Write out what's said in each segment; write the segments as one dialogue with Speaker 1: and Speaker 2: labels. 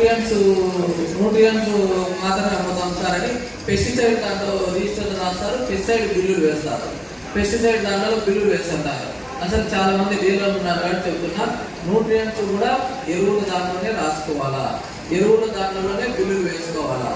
Speaker 1: Nutrients nutrients మాత్రమే అమ్ముతాం sir అని పెస్టిసైడ్ దాంట్లో రిజిస్టర్ రాస్తారు పెస్టిసైడ్ బిల్లులు వేస్తారు. పెస్టిసైడ్ దాంట్లో బిల్లులు వేస్తుంటారు. అసలు చాలా మంది డీలర్లు ఉన్నారు అని చెప్తున్నా. న్యూట్రియన్స్ కూడా ఎరువుల దాంట్లోనే రాసుకోవాలా? ఎరువుల దాంట్లోనే బిల్లులు వేసుకోవాలా?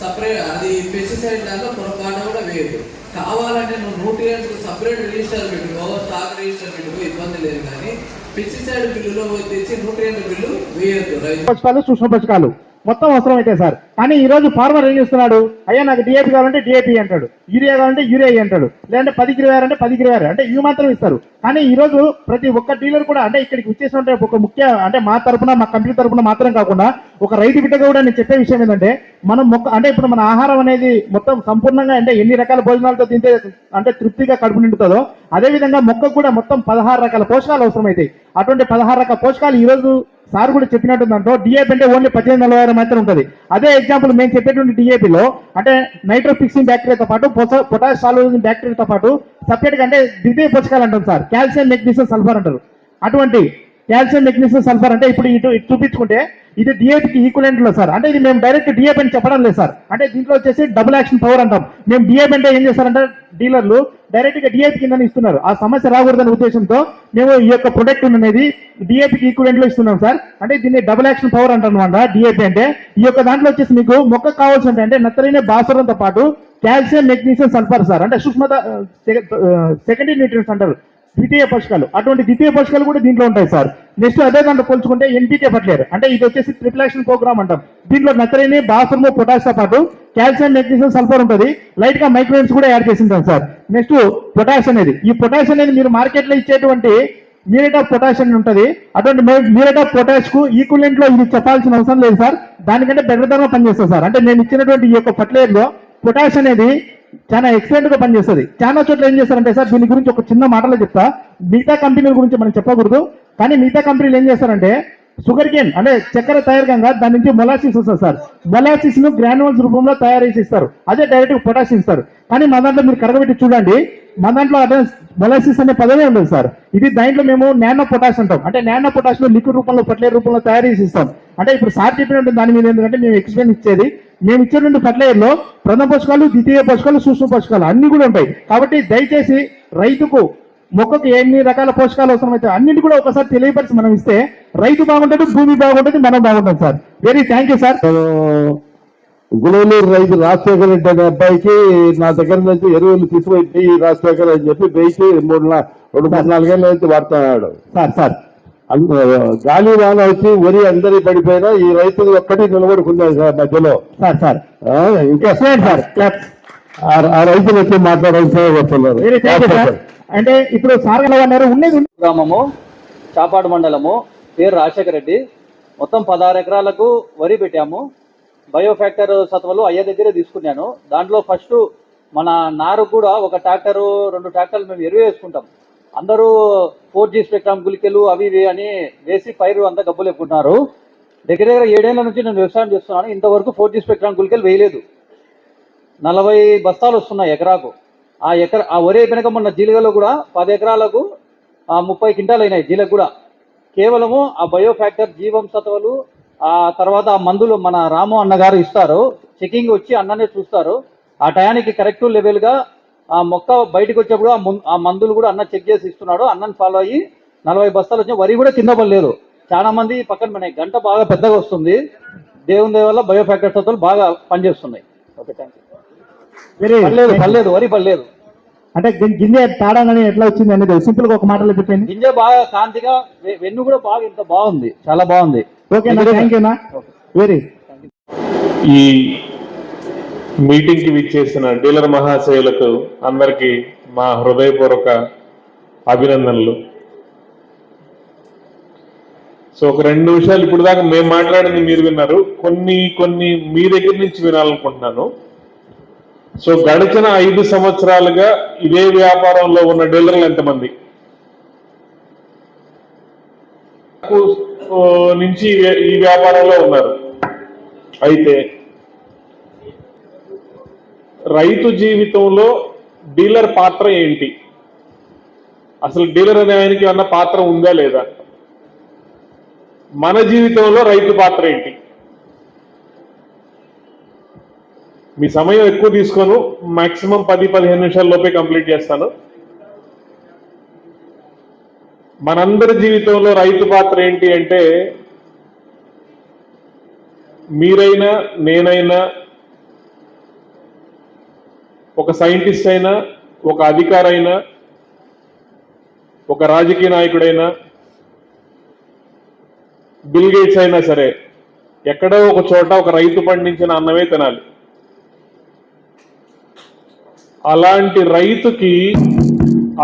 Speaker 1: సపరేట్ అది పెస్టిసైడ్ దాంట్లో పొరపాటు కూడా వేయదు కావాలంటే నువ్వు న్యూట్రియన్స్ సపరేట్ రిజిస్టర్ పెట్టుకో స్టాక్ రిజిస్టర్ పెట్టుకో ఇబ్బంది లేదు కానీ పెస్టిసైడ్ బిల్లులో తెచ్చి న్యూట్రియంట్ బిల్లు వేయద్దు రైతు.
Speaker 2: సూక్ష్మ పథకాలు మొత్తం అవసరం అయితే సార్. కానీ ఈ రోజు ఫార్మర్ ఏం చేస్తున్నాడు? అయ్యా నాకు డిఏపి కావాలంటే డిఏపి అంటాడు. యూరియా కావాలంటే యూరియా అంటాడు. లేదంటే పది ఇరవై అంటే పది ఇరవై అంటే ఇవి మాత్రం ఇస్తారు. కానీ ఈ రోజు ప్రతి ఒక్క డీలర్ కూడా అంటే ఇక్కడికి వచ్చేసిన ఒక ముఖ్య అంటే మా తరపున మా కంపెనీ తరపున మాత్రం కాకుండా ఒక రైతు బిడ్డగా కూడా నేను చెప్పే విషయం ఏంటంటే మనం మొక్క అంటే ఇప్పుడు మన ఆహారం అనేది మొత్తం సంపూర్ణంగా అంటే ఎన్ని రకాల భోజనాలతో తింటే అంటే తృప్తిగా కడుపు నిండుతుందో అదే విధంగా మొక్కకు కూడా మొత్తం పదహారు రకాల పోషకాలు అవసరమవుతాయి అటువంటి పదహారు రకాల పోషకాలు ఈ రోజు సార్ కూడా చెప్పినట్టు దాంట్లో డిఏపీ అంటే ఓన్లీ పద్దెనిమిది నలభై ఆరు మాత్రం ఉంటుంది. అదే ఎగ్జాంపుల్ మేము చెప్పేటువంటి డిఏపీలో అంటే నైట్రో ఫిక్సింగ్ బ్యాక్టీరియాతో పాటు పొటాష్ సాల్యూజింగ్ బ్యాక్టీరియాతో పాటు సపరేట్గా అంటే ద్వితీయ పోషకాలు అంటాం సార్. కాల్షియం మెగ్నీషియం సల్ఫర్ అంటారు. అటువంటి కాల్షియం మెగ్నీషియం సల్ఫర్ అంటే ఇప్పుడు ఇటు ఇటు చూపించుకుంటే ఇది డిఏపికి ఈక్వలెంట్లో సార్. అంటే ఇది మేము డైరెక్ట్ డిఏపి అని చెప్పడం లేదు సార్. అంటే దీంట్లో వచ్చేసి డబుల్ యాక్షన్ పవర్ అంటాం. మేము డిఏపి అంటే ఏం చేస్తారంటే డీలర్లు డైరెక్ట్గా డిఏపి కింద ఇస్తున్నారు. ఆ సమస్య రాకూడదనే ఉద్దేశంతో మేము ఈ యొక్క ప్రొడక్ట్ అనేది డిఏపికి ఈక్వలెంట్లో ఇస్తున్నాం సార్. అంటే దీన్ని డబుల్ యాక్షన్ పవర్ అంటాం అనమాట డిఏపి అంటే. ఈ యొక్క దాంట్లో వచ్చేసి మీకు మొక్క కావాల్సి అంటే నత్తరైన భాస్వరంతో పాటు కాల్షియం మెగ్నీషియం సల్ఫర్ సార్. అంటే సూక్ష్మ సెకండరీ న్యూట్రియన్స్ అంటారు. ద్వితీయ పోషకాలు. అటువంటి ద్వితీయ పోషకాలు కూడా దీంట్లో ఉంటాయి సార్. నెక్స్ట్ అదే దాంట్లో పోల్చుకుంటే ఎన్పీకే ఫర్టిలైజర్ అంటే ఇది వచ్చేసి ట్రిపుల్ యాక్షన్ ప్రోగ్రామ్ అంటాం. దీంట్లో నత్రని భాస్వరము పొటాష్ పాటు కాల్షియం మెగ్నీషియం సల్ఫర్ ఉంటుంది. లైట్గా మైక్రోన్స్ కూడా యాడ్ చేసి ఉంటాం సార్. నెక్స్ట్ పొటాష్ అనేది. ఈ పొటాష్ అనేది మీరు మార్కెట్లో ఇచ్చేటువంటి మ్యూరేట్ ఆఫ్ పొటాష్ అని ఉంటుంది. అటువంటి మ్యూరేట్ ఆఫ్ పొటాష్కు ఈక్వలెంట్లో ఇది చెప్పాల్సిన అవసరం లేదు సార్. దానికంటే బెటర్ ధర పనిచేస్తుంది సార్. అంటే నేను ఇచ్చినటువంటి ఈ యొక్క ఫర్టిలైజర్లో పొటాష్ అనేది చాలా ఎక్సలెంట్గా పనిచేస్తుంది. చాలా చోట్ల ఏం చేస్తారంటే సార్ దీని గురించి ఒక చిన్న మాటలో చెప్తా. మిగతా కంపెనీల గురించి మనం చెప్పకూడదు. కానీ మిగతా కంపెనీలు ఏం చేస్తారంటే షుగర్ కేన్ అంటే చక్కెర తయారుగా దాని నుంచి మొలాసిస్ వస్తుంది సార్. మొలాసిస్ను గ్రాన్యువల్స్ రూపంలో తయారు చేసి ఇస్తారు. అదే డైరెక్ట్ పొటాష్ ఇస్తారు. కానీ మా దాంట్లో మీరు కరగబెట్టి చూడండి మా దాంట్లో అదే మొలాసిస్ అనే పదమే ఉండదు సార్. ఇది దాంట్లో మేము నానో పొటాష్ అంటాం. అంటే నానో పొటాష్లో లిక్విడ్ రూపంలో పట్లే రూపంలో తయారు చేసి ఇస్తాం. అంటే ఇప్పుడు సార్ చెప్పినట్టు దాని మీద ఏంటంటే మేము ఎక్స్ప్లెయిన్ ఇచ్చేది మేము ఇచ్చేటువంటి ఫర్టిలైజర్లో ప్రథమ పోషకాలు ద్వితీయ పోషకాలు సూక్ష్మ పోషకాలు అన్ని కూడా ఉంటాయి. కాబట్టి దయచేసి రైతుకు మొక్కకు ఎన్ని రకాల పోషకాలు అవసరమైతే అన్నింటి కూడా ఒకసారి తెలియపరిచి మనం ఇస్తే రైతు బాగుంటాడు భూమి బాగుంటుంది మనం బాగుంటాం sir. Very thank you sir
Speaker 3: Gulavaluru రైతు రాజశేఖర రెడ్డి అనే అబ్బాయికి నా దగ్గర నుంచి ఎరువులు తీసుకుపోయి రాజశేఖర్ అని చెప్పి వెయ్యికి మూడు రెండు మూడు నాలుగేళ్ళ నుంచి వాడుతున్నాడు.
Speaker 2: Sir sir.
Speaker 3: గాలి వాన వచ్చి వరి అందరి పడిపోయినా ఈ రైతు ఒక్కటి నిలబడుకున్నాడు సార్ మధ్యలో.
Speaker 2: Sir sir.
Speaker 3: ఆ, ఇంకా
Speaker 2: సార్.
Speaker 3: రైతులు వచ్చి మాట్లాడాల్సి వస్తున్నారు.
Speaker 2: Very thank you sir. అంటే ఇప్పుడు సార్ అన్నారు ఉన్నది.
Speaker 4: గ్రామము చాపాడు మండలము పేరు రాజశేఖర రెడ్డి. మొత్తం పదహారు ఎకరాలకు వరి పెట్టాము. బయో ఫ్యాక్టర్ సత్వలు అయ్య దగ్గరే తీసుకున్నాను. దాంట్లో ఫస్ట్ మన నారు కూడా ఒక ట్రాక్టరు రెండు ట్రాక్టర్లు మేము ఎరువు వేసుకుంటాం. అందరూ ఫోర్ జీ స్పెక్ట్రమ్ గులికెలు అవి ఇవి అని వేసి పైరు అంతా గబ్బులు ఎక్కుంటున్నారు దగ్గర దగ్గర ఏడేళ్ళ నుంచి నేను వ్యవసాయం చేస్తున్నాను. ఇంతవరకు ఫోర్ జీ స్పెక్ట్రమ్ గులికెలు వేయలేదు. నలభై బస్తాలు వస్తున్నాయి ఎకరాకు. ఆ ఎకర ఆ వరి వెనక మొన్న జీలగలో కూడా పది ఎకరాలకు ముప్పై క్వింటాలు అయినాయి జీలకు కూడా. కేవలము ఆ బయో ఫ్యాక్టర్ జీవం సత్వలు ఆ తర్వాత ఆ మందులు మన రాము అన్నగారు ఇస్తారు. చెకింగ్ వచ్చి అన్ననే చూస్తారు. ఆ టయానికి కరెక్ట్ లెవెల్గా ఆ మొక్క బయటకు వచ్చేప్పుడు ఆ మందులు కూడా అన్న చెక్ చేసి ఇస్తున్నాడు. అన్నని ఫాలో అయ్యి నలభై బస్తాలు వచ్చినాయి వరి కూడా కింద పడలేదు చాలా మంది పక్కన మన గంట బాగా పెద్దగా వస్తుంది. దేవుని దయ వల్ల బయో ఫ్యాక్టర్ సత్వలు బాగా పనిచేస్తున్నాయి. ఓకే థ్యాంక్ యూ
Speaker 2: వెరీ
Speaker 4: పర్లేదు పర్లేదు వరి పర్లేదు
Speaker 2: అంటే గింజ తాడాలని ఎట్లా వచ్చింది అనేది సింపుల్గా ఒక మాటలో చెప్పండి.
Speaker 4: గింజ బాగా కాంతిగా వెన్ను కూడా బాగా ఇంత బాగుంది. చాలా బాగుంది.
Speaker 2: ఓకేనా థ్యాంక్ యూనా వెరీ.
Speaker 5: ఈ మీటింగ్కి విచ్చేసిన డీలర్ మహాశయులకు అందరికీ మా హృదయపూర్వక అభినందనలు. సో ఒక రెండు నిమిషాలు ఇప్పుడు దాకా మేము మాట్లాడింది మీరు విన్నారు. కొన్ని కొన్ని మీ దగ్గర నుంచి వినాలనుకుంటున్నాను. సో గడిచిన ఐదు సంవత్సరాలుగా ఇదే వ్యాపారంలో ఉన్న డీలర్లు ఎంతమంది? నుంచి ఈ వ్యాపారంలో ఉన్నారు. అయితే రైతు జీవితంలో డీలర్ పాత్ర ఏంటి? అసలు డీలర్ అనే ఆయనకి ఏమన్నా పాత్ర ఉందా లేదా? మన జీవితంలో రైతు పాత్ర ఏంటి? మీ సమయం ఎక్కువ తీసుకోను. మాక్సిమం పది పదిహేను నిమిషాల్లోపే కంప్లీట్ చేస్తాను. మనందరి జీవితంలో రైతు పాత్ర ఏంటి అంటే మీరైనా నేనైనా ఒక సైంటిస్ట్ అయినా ఒక అధికారైనా ఒక రాజకీయ నాయకుడైనా బిల్ గేట్స్ అయినా సరే ఎక్కడో ఒక చోట ఒక రైతు పండించిన అన్నమే తినాలి. అలాంటి రైతుకి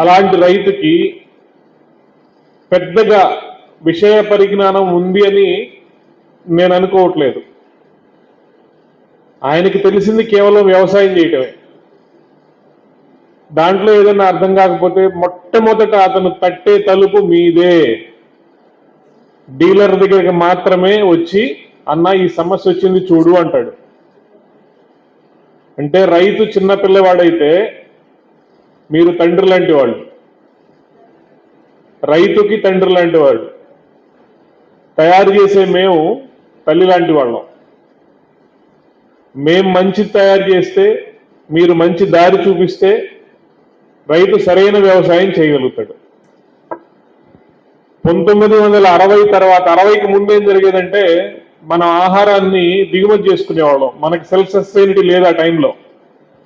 Speaker 5: అలాంటి రైతుకి పెద్దగా విషయ పరిజ్ఞానం ఉంది అని నేను అనుకోవట్లేదు. ఆయనకి తెలిసింది కేవలం వ్యవసాయం చేయటమే. దాంట్లో ఏదైనా అర్థం కాకపోతే మొట్టమొదట అతను తట్టే తలుపు మీదే. డీలర్ దగ్గరికి మాత్రమే వచ్చి అన్న ఈ సమస్య వచ్చింది చూడు అంటాడు. అంటే రైతు చిన్న పిల్లవాడైతే మీరు తండ్రి లాంటి వాళ్ళు. రైతుకి తండ్రి లాంటి వాడు తయారు చేసే మేము తల్లి లాంటి వాళ్ళం. మేం మంచి తయారు చేస్తే మీరు మంచి దారి చూపిస్తే రైతు సరైన వ్యవసాయం చేయగలుగుతాడు. పంతొమ్మిది వందల అరవై తర్వాత అరవైకి ముందు ఏం జరిగేదంటే మన ఆహారాన్ని దిగుమతి చేసుకునేవాళ్ళం. మనకి సెల్ఫ్ సస్టైనిటీ లేదు ఆ టైంలో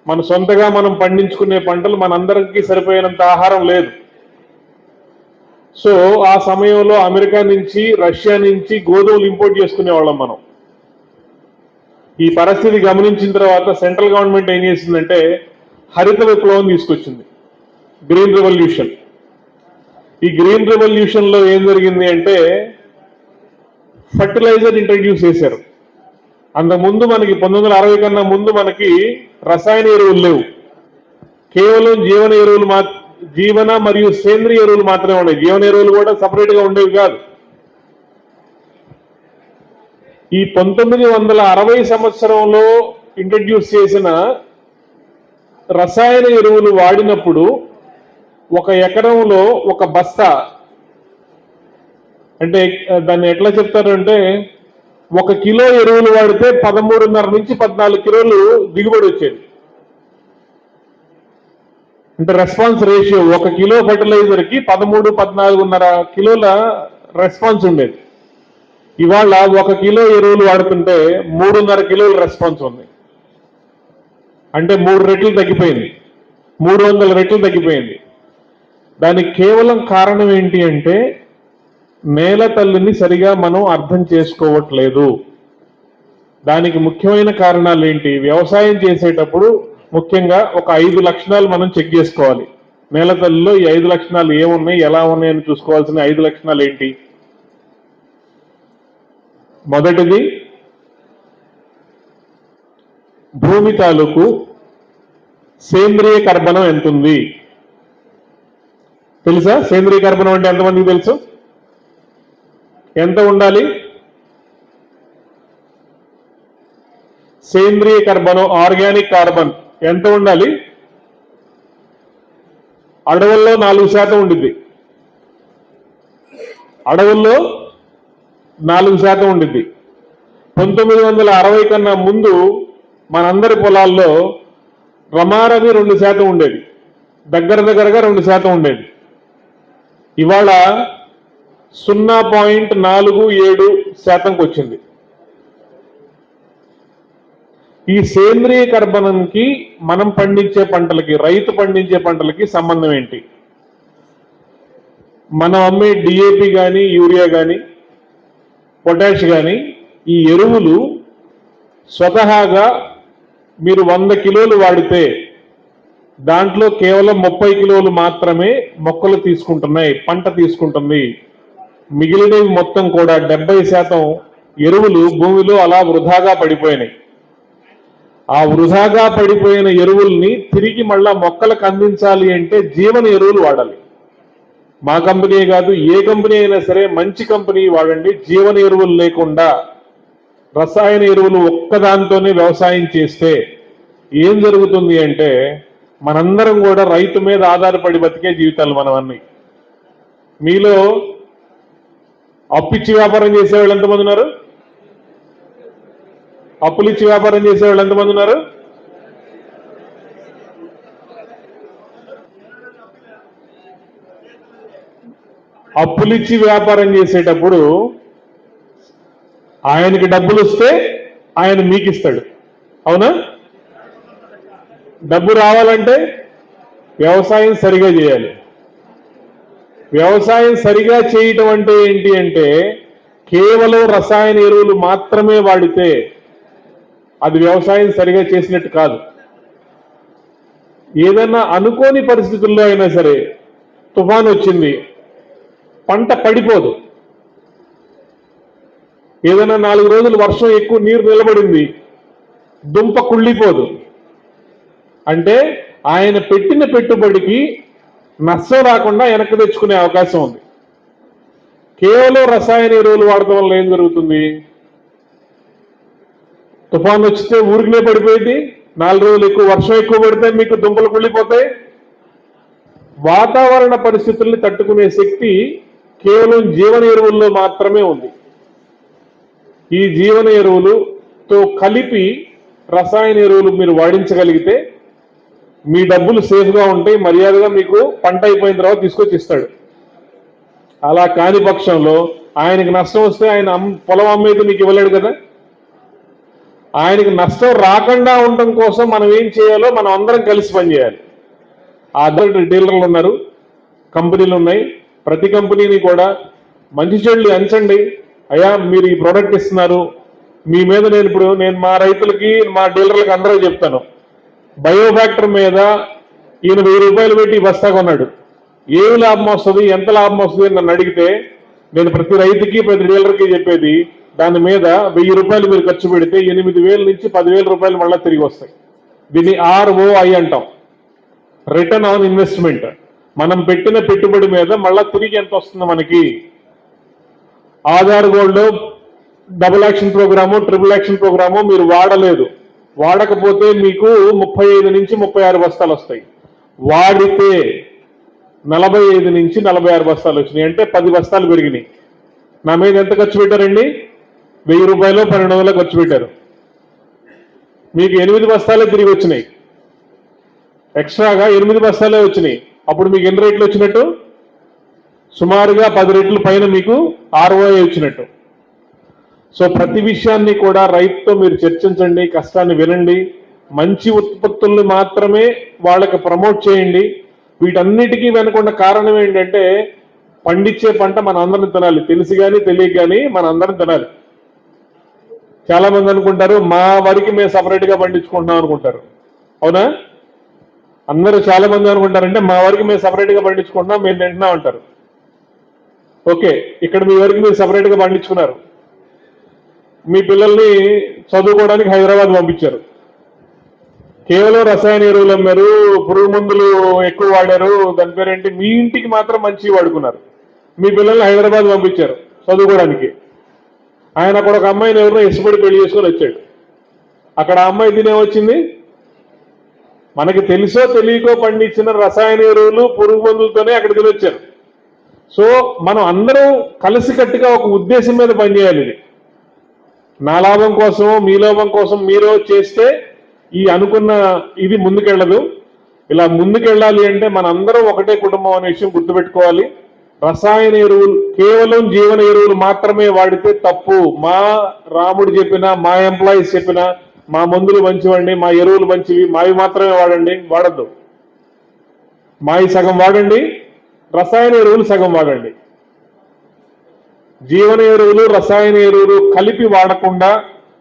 Speaker 5: మన సొంతగా మనం పండించుకునే పంటలు మనందరికీ సరిపోయినంత ఆహారం లేదు. సో ఆ సమయంలో అమెరికా నుంచి రష్యా నుంచి గోధుమలు ఇంపోర్ట్ చేసుకునేవాళ్ళం మనం. ఈ పరిస్థితి గమనించిన తర్వాత సెంట్రల్ గవర్నమెంట్ ఏం చేసిందంటే హరిత విప్లవం తీసుకొచ్చింది. గ్రీన్ రెవల్యూషన్ ఈ గ్రీన్ రెవల్యూషన్లో ఏం జరిగింది అంటే ఫర్టిలైజర్ ఇంట్రడ్యూస్ చేశారు. అంతకుముందు మనకి పంతొమ్మిది వందల అరవై కన్నా ముందు మనకి రసాయన ఎరువులు లేవు. కేవలం జీవన ఎరువులు మా జీవన మరియు సేంద్రియ ఎరువులు మాత్రమే ఉన్నాయి. జీవన ఎరువులు కూడా సపరేట్గా ఉండేవి కాదు. ఈ పంతొమ్మిది వందల అరవై సంవత్సరంలో ఇంట్రడ్యూస్ చేసిన రసాయన ఎరువులు వాడినప్పుడు ఒక ఎకరంలో ఒక బస్తా అంటే దాన్ని ఎట్లా చెప్తారంటే ఒక కిలో ఎరువులు వాడితే పదమూడున్నర నుంచి పద్నాలుగు కిలోలు దిగుబడి వచ్చేది. అంటే రెస్పాన్స్ రేషియో ఒక కిలో ఫర్టిలైజర్కి పదమూడు పద్నాలుగున్నర కిలోల రెస్పాన్స్ ఉండేది. ఇవాళ ఒక కిలో ఎరువులు వాడుతుంటే మూడున్నర కిలోల రెస్పాన్స్ ఉంది. అంటే మూడు రెట్లు తగ్గిపోయింది. మూడు వందల రెట్లు తగ్గిపోయింది. దానికి కేవలం కారణం ఏంటి అంటే నేల తల్లిని సరిగా మనం అర్థం చేసుకోవట్లేదు. దానికి ముఖ్యమైన కారణాలు ఏంటి? వ్యవసాయం చేసేటప్పుడు ముఖ్యంగా ఒక ఐదు లక్షణాలు మనం చెక్ చేసుకోవాలి. నేల తల్లిలో ఈ ఐదు లక్షణాలు ఏమున్నాయి? ఎలా ఉన్నాయని చూసుకోవాల్సిన ఐదు లక్షణాలు ఏంటి? మొదటిది భూమి తాలూకు సేంద్రియ కర్బనం ఎంతుంది? తెలుసా? సేంద్రియ కర్బనం అంటే ఎంతమందికి తెలుసు? ఎంత ఉండాలి? సేంద్రియ కర్బనం ఆర్గానిక్ కార్బన్ ఎంత ఉండాలి? అడవుల్లో నాలుగు శాతం ఉండిద్ది. అడవుల్లో నాలుగు శాతం ఉండిద్ది. పంతొమ్మిది వందల అరవై కన్నా ముందు మనందరి పొలాల్లో రమారమి రెండు శాతం ఉండేది. దగ్గర దగ్గరగా రెండు శాతం ఉండేది. ఇవాళ సున్నా పాయింట్ నాలుగు ఏడు శాతంకి వచ్చింది. ఈ సేంద్రియ కర్బనంకి మనం పండించే పంటలకి రైతు పండించే పంటలకి సంబంధం ఏంటి? మనం అమ్మే డిఏపి కానీ యూరియా కానీ పొటాష్ కానీ ఈ ఎరువులు స్వతహాగా మీరు వంద కిలోలు వాడితే దాంట్లో కేవలం ముప్పై కిలోలు మాత్రమే మొక్కలు తీసుకుంటున్నాయి పంట తీసుకుంటుంది. మిగిలినవి మొత్తం కూడా డెబ్బై శాతం ఎరువులు భూమిలో అలా వృధాగా పడిపోయినాయి. ఆ వృధాగా పడిపోయిన ఎరువుల్ని తిరిగి మళ్ళా మొక్కలకు అందించాలి అంటే జీవన ఎరువులు వాడాలి. మా కంపెనీ కాదు ఏ కంపెనీ అయినా సరే మంచి కంపెనీ వాడండి జీవన ఎరువులు లేకుండా. రసాయన ఎరువులు ఒక్కదాంతోనే వ్యవసాయం చేస్తే ఏం జరుగుతుంది అంటే మనందరం కూడా రైతు మీద ఆధారపడి బతికే జీవితాలు మనవన్నీ. మీలో అప్పిచ్చి వ్యాపారం చేసేవాళ్ళు ఎంతమంది ఉన్నారు? అప్పులిచ్చి వ్యాపారం చేసేవాళ్ళు ఎంతమంది ఉన్నారు? అప్పులిచ్చి వ్యాపారం చేసేటప్పుడు ఆయనకి డబ్బులు వస్తే ఆయన మీకు ఇస్తాడు అవునా? డబ్బు రావాలంటే వ్యవసాయం సరిగా చేయాలి. వ్యవసాయం సరిగా చేయటం అంటే ఏంటి అంటే కేవలం రసాయన ఎరువులు మాత్రమే వాడితే అది వ్యవసాయం సరిగా చేసినట్టు కాదు. ఏదన్నా అనుకోని పరిస్థితుల్లో అయినా సరే తుఫాన్ వచ్చింది పంట పడిపోదు. ఏదైనా నాలుగు రోజులు వర్షం ఎక్కువ నీరు నిలబడింది దుంప కుళ్ళిపోదు. అంటే ఆయన పెట్టిన పెట్టుబడికి నష్టం రాకుండా వెనక్కి తెచ్చుకునే అవకాశం ఉంది. కేవలం రసాయన ఎరువులు వాడటం వల్ల ఏం జరుగుతుంది? తుఫాన్ వచ్చితే ఊరికినే పడిపోయింది. నాలుగు రోజులు ఎక్కువ వర్షం ఎక్కువ పడితే మీకు దుంపలు కుళ్ళిపోతాయి. వాతావరణ పరిస్థితుల్ని తట్టుకునే శక్తి కేవలం జీవన ఎరువుల్లో మాత్రమే ఉంది. ఈ జీవన ఎరువులుతో కలిపి రసాయన ఎరువులు మీరు వాడించగలిగితే మీ డబ్బులు సేఫ్గా ఉంటాయి మర్యాదగా మీకు పంట అయిపోయిన తర్వాత తీసుకొచ్చి ఇస్తాడు. అలా కాని పక్షంలో ఆయనకి నష్టం వస్తే ఆయన పొలం అమ్మేది మీకు ఇవ్వలేడు కదా? ఆయనకి నష్టం రాకుండా ఉండటం కోసం మనం ఏం చేయాలో మనం అందరం కలిసి పనిచేయాలి. ఆ డీలర్లు ఉన్నారు కంపెనీలు ఉన్నాయి. ప్రతి కంపెనీని కూడా మంచి చెడులు ఎంచండి. అయ్యా మీరు ఈ ప్రోడక్ట్ ఇస్తున్నారు. మీ మీద నేను ఇప్పుడు నేను మా రైతులకి మా డీలర్లకు అందరూ చెప్తాను. బయోఫ్యాక్టర్ మీద ఈయన వెయ్యి రూపాయలు పెట్టి బస్తా కొన్నాడు. ఏమి లాభం వస్తుంది ఎంత లాభం వస్తుంది అని నన్ను అడిగితే నేను ప్రతి రైతుకి ప్రతి డీలర్కి చెప్పేది దాని మీద వెయ్యి రూపాయలు మీరు ఖర్చు పెడితే ఎనిమిది వేల నుంచి పదివేల రూపాయలు మళ్ళీ తిరిగి వస్తాయి. దీన్ని ఆర్ఓఐ అంటాం. రిటర్న్ ఆన్ ఇన్వెస్ట్మెంట్ మనం పెట్టిన పెట్టుబడి మీద మళ్ళా తిరిగి ఎంత వస్తుంది మనకి? Aadhaar gold double action programme triple action programme మీరు వాడలేదు. వాడకపోతే మీకు ముప్పై ఐదు నుంచి ముప్పై ఆరు బస్తాలు వస్తాయి. వాడితే నలభై ఐదు నుంచి నలభై ఆరు బస్తాలు వచ్చినాయి. అంటే పది బస్తాలు పెరిగినాయి. నా మీద ఎంత ఖర్చు పెట్టారండి? వెయ్యి రూపాయలు పన్నెండు వందలు ఖర్చు పెట్టారు. మీకు ఎనిమిది బస్తాలే తిరిగి వచ్చినాయి. ఎక్స్ట్రాగా ఎనిమిది బస్తాలే వచ్చినాయి. అప్పుడు మీకు ఎన్ని రేట్లు వచ్చినట్టు? సుమారుగా పది రేట్ల పైన మీకు ఆర్ఓఐ వచ్చినట్టు. సో ప్రతి విషయాన్ని కూడా రైతుతో మీరు చర్చించండి కష్టాన్ని వినండి మంచి ఉత్పత్తుల్ని మాత్రమే వాళ్ళకి ప్రమోట్ చేయండి. వీటన్నిటికీ వెనకుండా కారణం ఏంటంటే పండించే పంట మన అందరం తినాలి. తెలిసి కానీ తెలియక కానీ మన అందరం తినాలి. చాలా మంది అనుకుంటారు మా వరకు మేము సపరేట్గా పండించుకుంటున్నాం అనుకుంటారు. అవునా? అందరూ చాలా మంది అనుకుంటారంటే మా వరకు మేము సపరేట్గా పండించుకుంటున్నాం మేము తింటున్నాం అంటారు. ఓకే ఇక్కడ మీ వరకు మీరు సపరేట్గా పండించుకున్నారు. మీ పిల్లల్ని చదువుకోవడానికి హైదరాబాద్ పంపించారు. కేవలం రసాయన ఎరువులు అమ్మారు పురుగు మందులు ఎక్కువ వాడారు దాని పేరేంటి మీ ఇంటికి మాత్రం మంచి వాడుకున్నారు. మీ పిల్లల్ని హైదరాబాద్ పంపించారు చదువుకోవడానికి. ఆయన అక్కడ ఒక అమ్మాయిని ఎవరినో ఇష్టపడి పెళ్ళి చేసుకొని వచ్చాడు. అక్కడ ఆ అమ్మాయి తినేమొచ్చింది మనకి తెలుసో తెలియకో పండించిన రసాయన ఎరువులు పురుగు మందులతోనే అక్కడ తినొచ్చారు సో మనం అందరం కలిసికట్టుగా ఒక ఉద్దేశం మీద పనిచేయాలి ఇది. నా లాభం కోసం మీ లాభం కోసం మీరు చేస్తే ఈ అనుకున్న ఇది ముందుకెళ్ళదు. ఇలా ముందుకెళ్ళాలి అంటే మనందరం ఒకటే కుటుంబం అనే విషయం గుర్తుపెట్టుకోవాలి. రసాయన ఎరువులు కేవలం జీవన ఎరువులు మాత్రమే వాడితే తప్పు. మా రాముడు చెప్పిన మా ఎంప్లాయీస్ చెప్పిన మా మందులు మంచివండి మా ఎరువులు మంచివి మావి మాత్రమే వాడండి వాడద్దు. మావి సగం వాడండి రసాయన ఎరువులు సగం వాడండి. జీవన ఎరువులు రసాయన ఎరువులు కలిపి వాడకుండా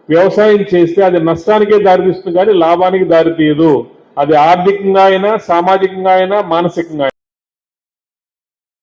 Speaker 5: వ్యవసాయం చేస్తే అది నష్టానికే దారితీస్తుంది కానీ లాభానికి దారితీయదు. అది ఆర్థికంగా అయినా సామాజికంగా అయినా మానసికంగా అయినా